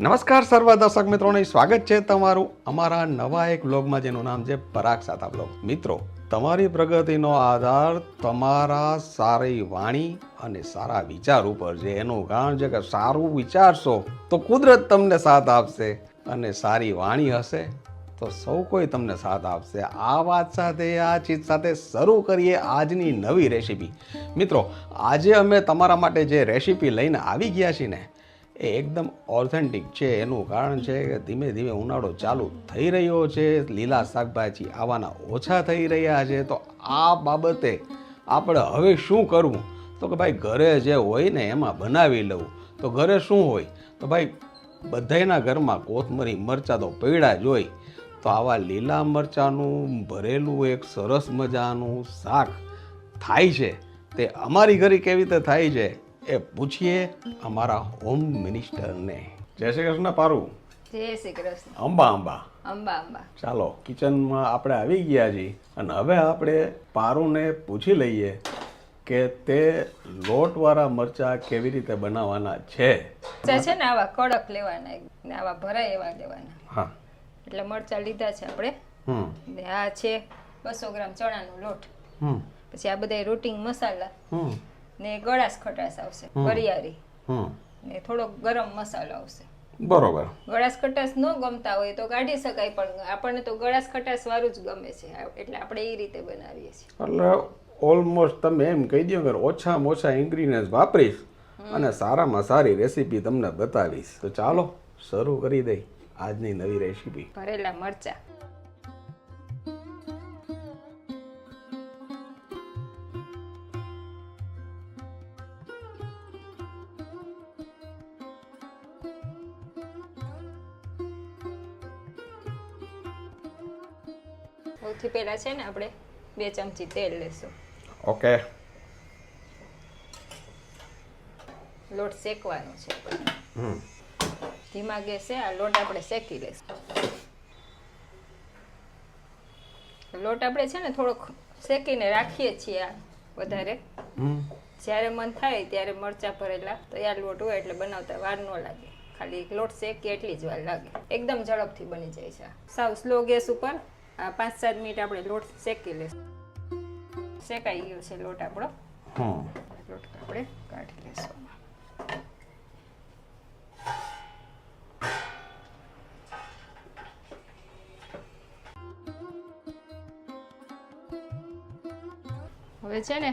નમસ્કાર સર્વ દર્શક મિત્રોને, સ્વાગત છે તમારું અમારા નવા એક બ્લોગમાં જેનું નામ છે પરાગ સાતા બ્લોગ મિત્રો, તમારી પ્રગતિનો આધાર તમારા સારી વાણી અને સારા વિચાર ઉપર છે. એનું કારણ છે કે સારું વિચારશો તો કુદરત તમને સાથ આપશે અને સારી વાણી હશે તો સૌ કોઈ તમને સાથ આપશે. આ વાત સાથે, આ ચીજ સાથે શરૂ કરીએ આજની નવી રેસીપી. મિત્રો, આજે અમે તમારા માટે જે રેસીપી લઈને આવી ગયા છીએ ને એ એકદમ ઓથેન્ટિક છે. એનું કારણ છે કે ધીમે ધીમે ઉનાળો ચાલુ થઈ રહ્યો છે. લીલા શાકભાજી આવાના ઓછા થઈ રહ્યા છે. તો આ બાબતે આપણે હવે શું કરવું? તો કે ભાઈ ઘરે જે હોય ને એમાં બનાવી લઉં. તો ઘરે શું હોય? તો ભાઈ બધાયના ઘરમાં કોથમરી મરચાં તો પૈડા જ હોય. તો આવા લીલા મરચાંનું, ભરેલું એક સરસ મજાનું શાક થાય છે. તે અમારી ઘરે કેવી રીતે થાય છે? એ પૂછીએ અમારા હોમ મિનિસ્ટરને. જય શ્રી કૃષ્ણ પારુ. જય શ્રી કૃષ્ણ. અંબા અંબા. અંબા અંબા. ચાલો કિચનમાં આપણે આવી ગયા છીએ અને હવે આપણે પારુને પૂછી લઈએ કે તે લોટવાળા મરચાં કેવી રીતે બનાવવાના છે. છે ને આવા કડક લેવાના ને આવા ભરાય એવા લેવાના. હા. એટલે મરચાં લીધા છે આપણે. હમ. ને આ છે બસો ગ્રામ ચણાનો લોટ. હમ. પછી આ બધા રૂટિંગ મસાલા. હમ. ને ગળાશ ખટાશ આવશે વરિયાળી. ને થોડો ગરમ મસાલો આવશે. બરોબર. ગળાશ ખટાશ ન ગમતા હોય તો કાઢી શકાય પણ આપણને તો ગળાશ ખટાશ વાળું જ ગમે છે. એટલે આપણે એ રીતે બનાવીએ છીએ. એટલે ઓલમોસ્ટ તમે એમ કહી દો કે ઓછામાં ઓછા ઇન્ગ્રીડિયન્ટ વાપરીશ અને સારામાં સારી રેસીપી તમને બતાવીશ. તો ચાલો શરૂ કરી દઈ આજની નવી રેસીપી ભરેલા મરચાં. સૌથી પહેલા છે ને આપણે બે ચમચી તેલ લેશું. ઓકે લોટ શેકવાનો છે. ધીમા ગેસે આ લોટ આપણે શેકી લઈશું લોટ આપણે છે ને થોડોક શેકીને રાખીએ છીએ આ વધારે. જ્યારે મન થાય ત્યારે મરચાં ભરેલા તૈયાર લોટ હોય એટલે બનાવતા વાર ન લાગે. ખાલી લોટ શેકી એટલી જ વાર લાગે. એકદમ ઝડપથી બની જાય છે સાવ સ્લો ગેસ ઉપર આ પાંચ સાત મિનિટ આપણે લોટ શેકી લઈશું શેકાઈ ગયો છે લોટ આપણો. લોટ આપણે કાઢી લઈશું હવે છે ને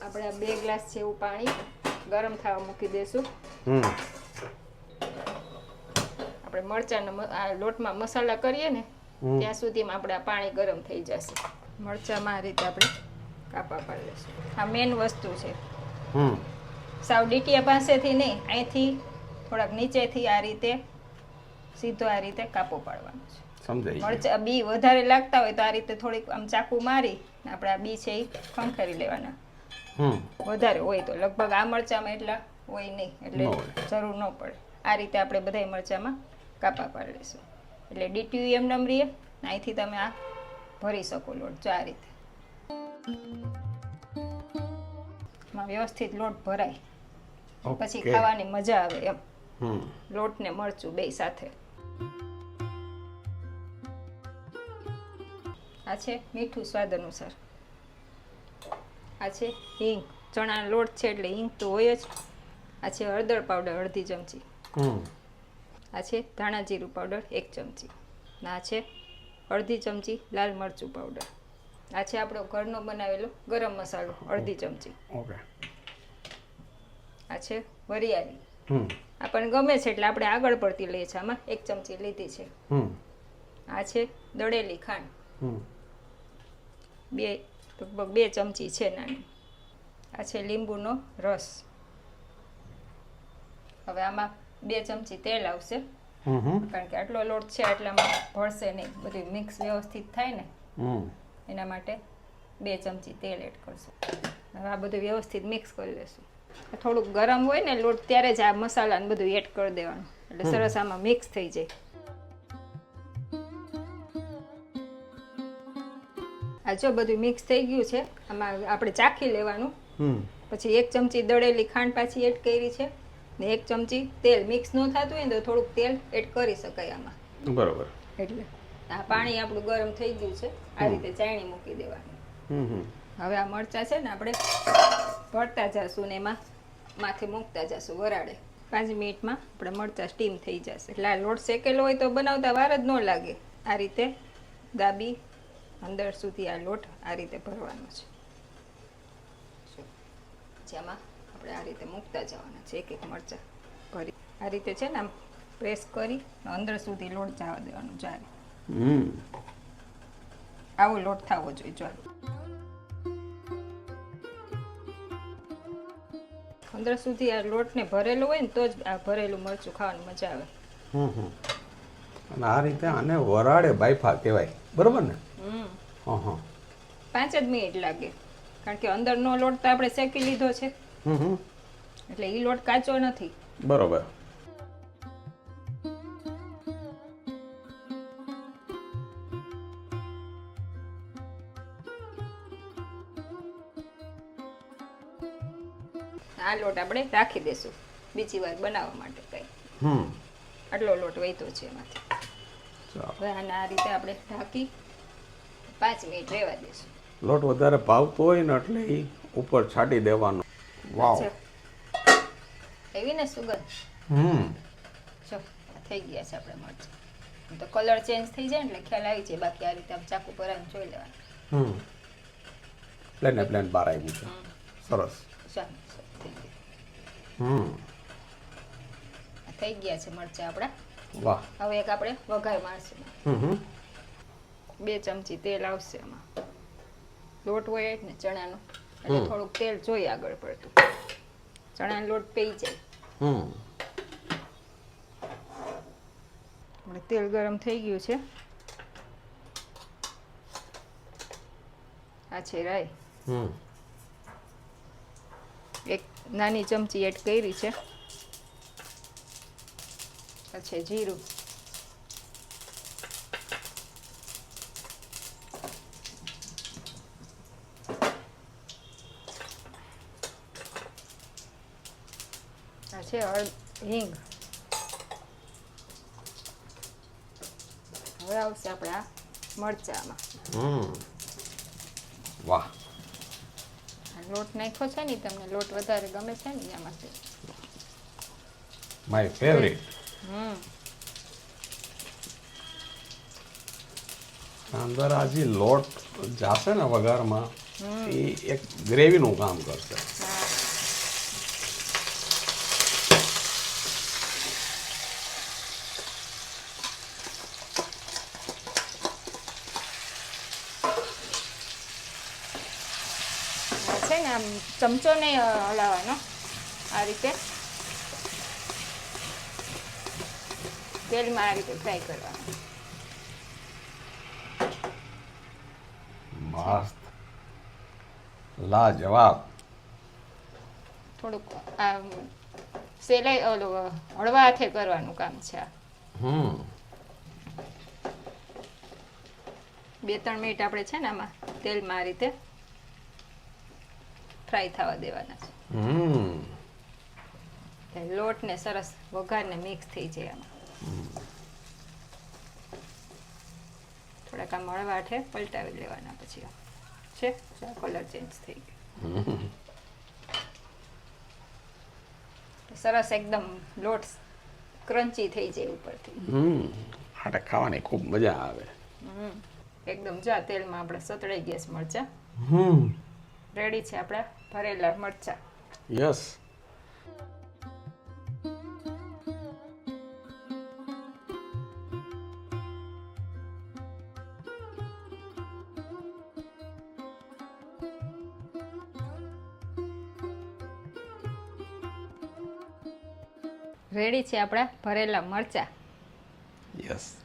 આપણે આ બે ગ્લાસ જેવું પાણી ગરમ થવા મૂકી હમ. આપણે મરચાંના આ લોટમાં મસાલા કરીએ ને ત્યાં સુધીમાં આપણે આ પાણી ગરમ થઈ જશે. મરચાંમાં આ રીતે આપણે કાપા પાડી લઈશું આ મેન વસ્તુ છે. સાવ ડીટીયા પાસેથી નહીં અહીંથી થોડાક નીચેથી આ રીતે સીધો આ રીતે કાપો પાડવાનો છે. સમજાઈ મરચા બી વધારે લાગતા હોય તો આ રીતે થોડીક આમ ચાકુ મારી આપણે આ બી છે એ ખંખેરી લેવાના. વધારે હોય તો. લગભગ આ મરચામાં એટલા હોય નહીં એટલે જરૂર ન પડે. આ રીતે આપણે બધાય મરચામાં કાપા પાડી લઈશું એટલે ડીટીયુ એમ નમ રહીએ અહીંથી તમે આ ભરી શકો લોટ જો આ રીતે. વ્યવસ્થિત લોટ ભરાય. પછી ખાવાની મજા આવે એમ. લોટ ને મરચું બે સાથે. આ છે મીઠું સ્વાદ અનુસાર. આ છે હિંગ. ચણાનો લોટ છે એટલે હિંગ તો હોય જ. આ છે હળદર પાવડર અડધી ચમચી. હમ. આ છે ધાણા જીરું પાવડર એક ચમચી. આ છે અડધી ચમચી લાલ મરચું પાવડર આ છે આપણો ઘરનો બનાવેલો ગરમ મસાલો અડધી ચમચી. ઓકે. આ છે વરિયાળી. આપણને ગમે છે એટલે આપણે આગળ પડતી લઈએ છીએ આમાં. એક ચમચી લીધી છે. આ છે દળેલી ખાંડ. બે લગભગ બે ચમચી છે નાની. આ છે લીંબુનો રસ. હવે આમાં બે ચમચી તેલ આવશે. કારણ કે આટલો લોટ છે એટલામાં ભળશે નહીં. બધું મિક્સ વ્યવસ્થિત થાય ને. હમ. એના માટે બે ચમચી તેલ એડ કરશું. હવે આ બધું વ્યવસ્થિત મિક્સ કરી લેશું. થોડુંક ગરમ હોય ને લોટ ત્યારે જ આ મસાલા ને બધું એડ કરી દેવાનું. એટલે સરસ આમાં મિક્સ થઈ જાય. આ જો બધું મિક્સ થઈ ગયું છે આમાં આપણે ચાખી લેવાનું. પછી એક ચમચી દળેલી ખાંડ પાછી એડ કરી છે. ને એક ચમચી તેલ મિક્સ ન થતું હોય ને તો થોડુંક તેલ એડ કરી શકાય આમાં. બરોબર. એટલે આ પાણી આપણું ગરમ થઈ ગયું છે આ રીતે ચાયણી મૂકી દેવાની. હવે આ મરચાં છે ને આપણે ભરતા જશું ને એમાં માથે મૂકતા જશું વરાળે. પાંચ મિનિટમાં આપણે મરચાં સ્ટીમ થઈ જશે. એટલે આ લોટ શેકેલો હોય તો બનાવતા વાર જ ન લાગે. આ રીતે દાબી અંદર સુધી આ લોટ આ રીતે ભરવાનો છે. જેમાં આપણે આ રીતે મૂકતા જવાના છે એક એક મરચાં ભરી આ રીતે છે ને આમ પ્રેસ કરી અંદર સુધી લોટ જવા દેવાનું ચારે આવો લોટ થવો જોઈએ જો. અંદર સુધી આ લોટને ભરેલો હોય ને તો જ આ ભરેલું મરચું ખાવાની મજા આવે. હમ હમ. અને આ રીતે આને વરાળે બાયફા કહેવાય. બરોબર ને? પાંચ જ મિનિટ લાગે. કારણ કે અંદરનો લોટ તો આપણે શેકી લીધો છે. એટલે એ લોટ કાચો નથી. બરોબર. આ લોટ આપણે રાખી દેશું. બીજી વાર બનાવવા માટે કઈ. હમ. આટલો લોટ વહેતો છે એમાંથી. હવે આને આ રીતે આપણે ઢાંકી પાંચ મિનિટ રહેવા દઈશું લોટ વધારે ભાવતો હોય ને એટલે એ ઉપર છાંટી દેવાનો. વાવ એવી ને સુગંધ. હમ. જો થઈ ગયા છે આપણે મરચાં. તો કલર ચેન્જ થઈ જાય એટલે ખ્યાલ આવી જાય બાકી આ રીતે આમ ચાકુ પર આમ જોઈ લેવાનું. હમ. પ્લેન ને પ્લેન બહાર આવી છે. સરસ. હમ. થઈ ગયા છે મરચાં આપણા. વાહ. હવે એક આપણે વઘાર મારશું. હમ બે ચમચી તેલ આવશે એમાં લોટ હોય ને ચણાનો. એટલે થોડુંક તેલ જોઈએ આગળ પડતું. ચણાનો લોટ પેઈ જાય. હમ. આપણે તેલ ગરમ થઈ ગયું છે. આ છે રાઈ. હમ. એક નાની ચમચી એડ કરી છે. આ છે જીરું. છે હિંગ. હવે આવશે આપણે આ મરચામાં. હમ. વાહ. લોટ નાખ્યો છે ને તમને લોટ વધારે ગમે છે ને એમાંથી માય ફેવરિટ હમ. અંદર આ જે લોટ જાશે ને વઘારમાં એ એક ગ્રેવીનું કામ કરશે હા આ છે ને આમ ચમચો નહીં હલાવવાનો આ રીતે. તેલમાં આ રીતે ફ્રાય કરવાનું. મસ્ત. લાજવાબ. થોડુંક આ સેલાઈ ઓલું હળવા હાથે કરવાનું કામ છે આ. હમ. બે ત્રણ મિનિટ આપણે છે ને આમાં તેલમાં આ રીતે ફ્રાય થવા દેવાના છે. હમ. એટલે લોટ ને સરસ વઘારને મિક્સ થઈ જાય આમાં. થોડાક આમ હળવાઠે પલટાવી લેવાના પછી. છે? કલર ચેન્જ થઈ ગયો. સરસ એકદમ લોટ ક્રન્ચી થઈ જાય ઉપરથી. હમ. આટે ખાવાની ખૂબ મજા આવે. હમ. એકદમ જા તેલમાં આપણે સતળાઈ ગેસ મરચા. હમ. રેડી છે આપણા? ભરેલા મરચા યસ રેડી છે આપણા? ભરેલા મરચા. યસ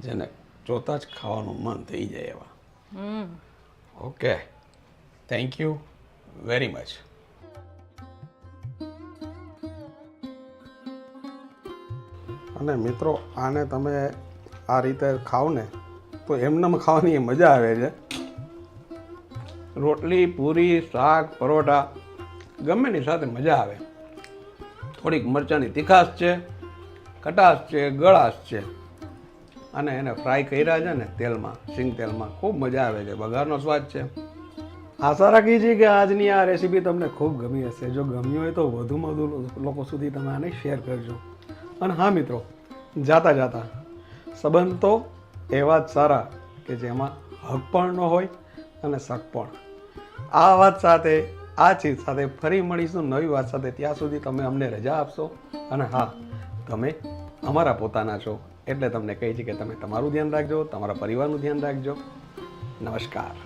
જેને જોતા જ ખાવાનું મન થઈ જાય એવા. હમ. Okay thank you very much અને મિત્રો, આને તમે આ રીતે ખાવ ને, તો એમનેમ ખાવાની મજા આવે છે. રોટલી, પૂરી, શાક, પરોઠા ગમે ની સાથે મજા આવે. થોડીક મરચાંની તીખાશ છે ખટાશ છે, ગળાશ છે. અને એને ફ્રાય કર્યા છે ને તેલમાં, સિંગ તેલમાં, ખૂબ મજા આવે છે. બગારનો સ્વાદ છે. આશા રાખી છીએ કે આજની આ રેસીપી તમને ખૂબ ગમી હશે. જો ગમી હોય તો વધુમાં વધુ લોકો સુધી તમે આને શેર કરજો. અને હા મિત્રો, જાતા જાતા સંબંધ તો એવા જ સારા કે જેમાં હક પણ ન હોય અને શક પણ. આ વાત સાથે, આ ચીજ સાથે ફરી મળીશું નવી વાત સાથે. ત્યાં સુધી તમે અમને રજા આપશો અને હા, તમે અમારા પોતાના છો. એટલે તમને કહી છે કે તમે તમારું ધ્યાન રાખજો, તમારા પરિવારનું ધ્યાન રાખજો. નમસ્કાર.